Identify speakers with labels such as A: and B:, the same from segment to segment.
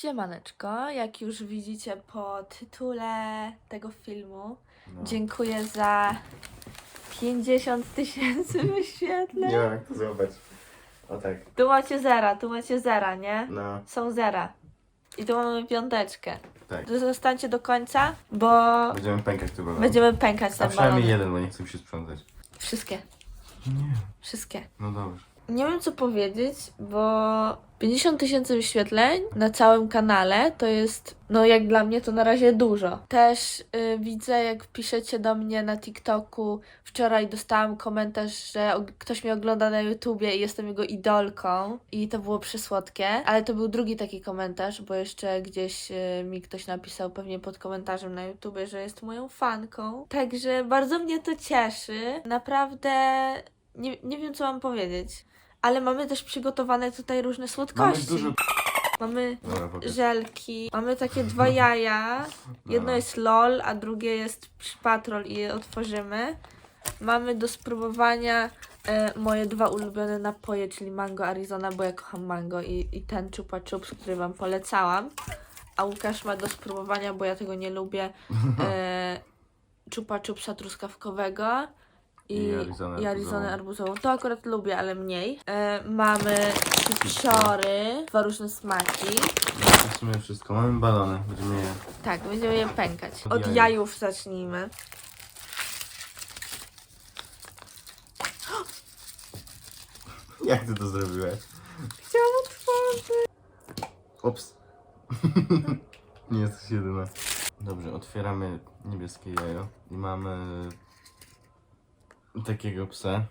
A: Siemaneczko, jak już widzicie po tytule tego filmu,
B: No.
A: dziękuję za 50 tysięcy wyświetleń.
B: Nie wiem jak to zrobić. O tak.
A: Tu macie zera, tu macie zera, nie?
B: No,
A: Są zera. I tu mamy piąteczkę.
B: tak.
A: Zostańcie do końca, bo
B: Będziemy pękać tu balon.
A: będziemy pękać
B: A
A: ten
B: przynajmniej
A: balon.
B: jeden, bo nie chcę się sprzątać.
A: Wszystkie,
B: Nie.
A: wszystkie.
B: No dobrze.
A: Nie wiem co powiedzieć, bo 50 tysięcy wyświetleń na całym kanale to jest, no jak dla mnie to na razie dużo. Też y, widzę jak piszecie do mnie na TikToku, wczoraj dostałam komentarz, że ktoś mnie ogląda na YouTubie i jestem jego idolką i to było przysłodkie, ale to był drugi taki komentarz, bo jeszcze gdzieś y, mi ktoś napisał pewnie pod komentarzem na YouTubie, że jest moją fanką. Także bardzo mnie to cieszy. Naprawdę nie, nie wiem co mam powiedzieć. Ale mamy też przygotowane tutaj różne
B: Mamy
A: słodkości.
B: dużo...
A: Mamy
B: Dobra, pokaż.
A: żelki, mamy takie dwa jaja. Jedno
B: No.
A: jest LOL, a drugie jest patrol i je otworzymy. Mamy do spróbowania e, moje dwa ulubione napoje, czyli mango Arizona, bo ja kocham mango i, i ten chupa chups, który wam polecałam. A Łukasz ma do spróbowania, bo ja tego nie lubię, e, chupa chupsa truskawkowego. I,
B: I Arizonę
A: i Arizonę
B: arbuzową.
A: To akurat lubię, ale mniej. E, mamy psiory, dwa różne smaki.
B: No, w sumie wszystko. Mamy balony. Będziemy je...
A: Tak, będziemy je pękać.
B: Od
A: Od
B: jajów.
A: jajów zacznijmy.
B: Jak ty to zrobiłeś?
A: Chciałam otworzyć.
B: Ups. nie jesteś jedyna. Dobrze, otwieramy niebieskie jajo. I mamy... Takiego psa.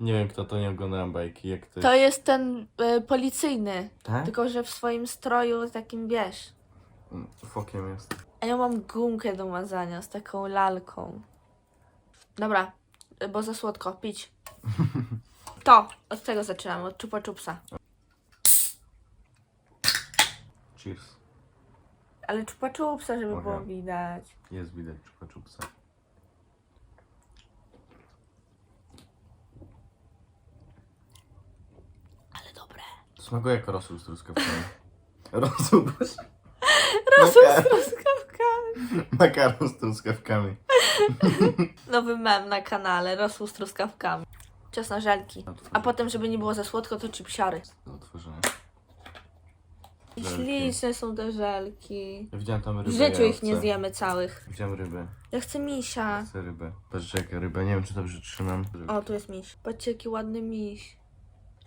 B: Nie wiem kto to, nie oglądałem bajki. Jak to
A: To jest ten e, policyjny,
B: Tak?
A: tylko że w swoim stroju takim wiesz.
B: Mm, Fokiem jest.
A: A ja mam gumkę do mazania z taką lalką. Dobra, e, bo za słodko, pić. To, od tego zaczynamy, od chupa chupsa.
B: Cheers.
A: Ale chupa chupsa, żeby
B: Aha.
A: było widać.
B: Jest widać czupa czupsa. Smakuje jak rosół z truskawkami. Rosół, boże.
A: Rosół z truskawkami.
B: Makaron z truskawkami.
A: Nowy mem na kanale, rosół z truskawkami. Czas na żelki. A potem, żeby nie było za słodko, to chipsiary.
B: Do otworzenia.
A: I
B: Żelki.
A: śliczne są te żelki.
B: Ja widziałem tam
A: W
B: rybę.
A: życiu
B: ja
A: ich nie
B: chcę.
A: zjemy całych.
B: Widziałem rybę.
A: Ja chcę misia.
B: Chcę rybę. Patrzcie jaka ryba. Nie wiem czy dobrze trzymam.
A: O, tu jest miś. Patrzcie, jaki ładny miś.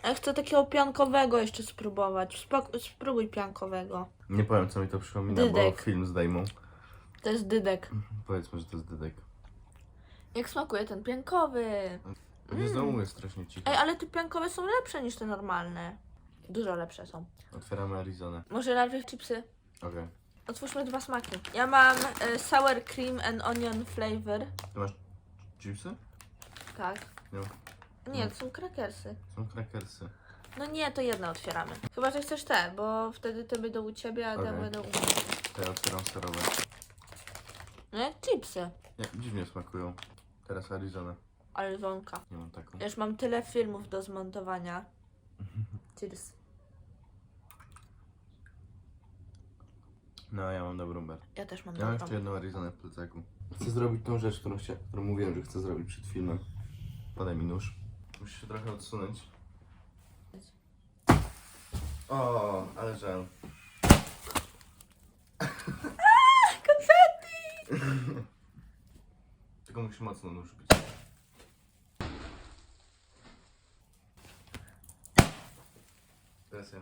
A: Ja chcę takiego piankowego jeszcze spróbować. Spok- spróbuj piankowego.
B: Nie powiem co mi to przypomina,
A: Dydek.
B: bo film zdejmą.
A: To jest dydek.
B: Powiedzmy, że to jest dydek.
A: Jak smakuje ten piankowy?
B: Nie znowu jest strasznie cicho.
A: Ej, ale te piankowe są lepsze niż te normalne. Dużo lepsze są.
B: Otwieramy Arizonę.
A: Może najpierw chipsy?
B: Okej.
A: Otwórzmy dwa smaki. Ja mam e, sour cream and onion flavor.
B: Ty masz chipsy?
A: Tak.
B: Nie.
A: Nie, to są krakersy.
B: Są krakersy.
A: No nie, to jedno otwieramy. Chyba, że chcesz te, bo wtedy te będą u ciebie, a te
B: Okej.
A: będą u mnie.
B: To ja otwieram serowe.
A: No jak chipsy.
B: Nie, dziwnie smakują. Teraz Arizona.
A: Arizonka.
B: Nie mam taką.
A: Ja już mam tyle filmów do zmontowania. Cheers.
B: No, ja mam dobrą ber.
A: Ja też mam
B: Ja mam
A: dobrą.
B: jeszcze jedną Arizonę w plecaku. Chcę zrobić tą rzecz, którą, chcia, którą mówiłem, że chcę zrobić przed filmem. Podaj mi nóż. Muszę się trochę odsunąć. O, ale żal.
A: Konfetti!
B: Tylko musi mocno nóż być. Teraz ja.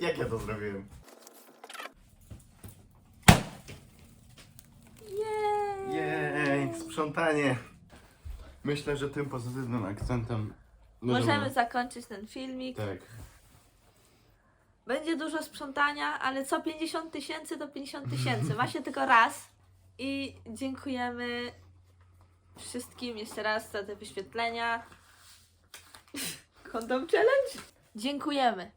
B: Jak ja to zrobiłem? Jej, sprzątanie. Myślę, że tym pozytywnym akcentem
A: Możemy zakończyć ten filmik.
B: Tak.
A: Będzie dużo sprzątania, ale co 50 tysięcy to 50 tysięcy. Ma się tylko raz. I dziękujemy wszystkim jeszcze raz za te wyświetlenia. Kondom challenge? Dziękujemy.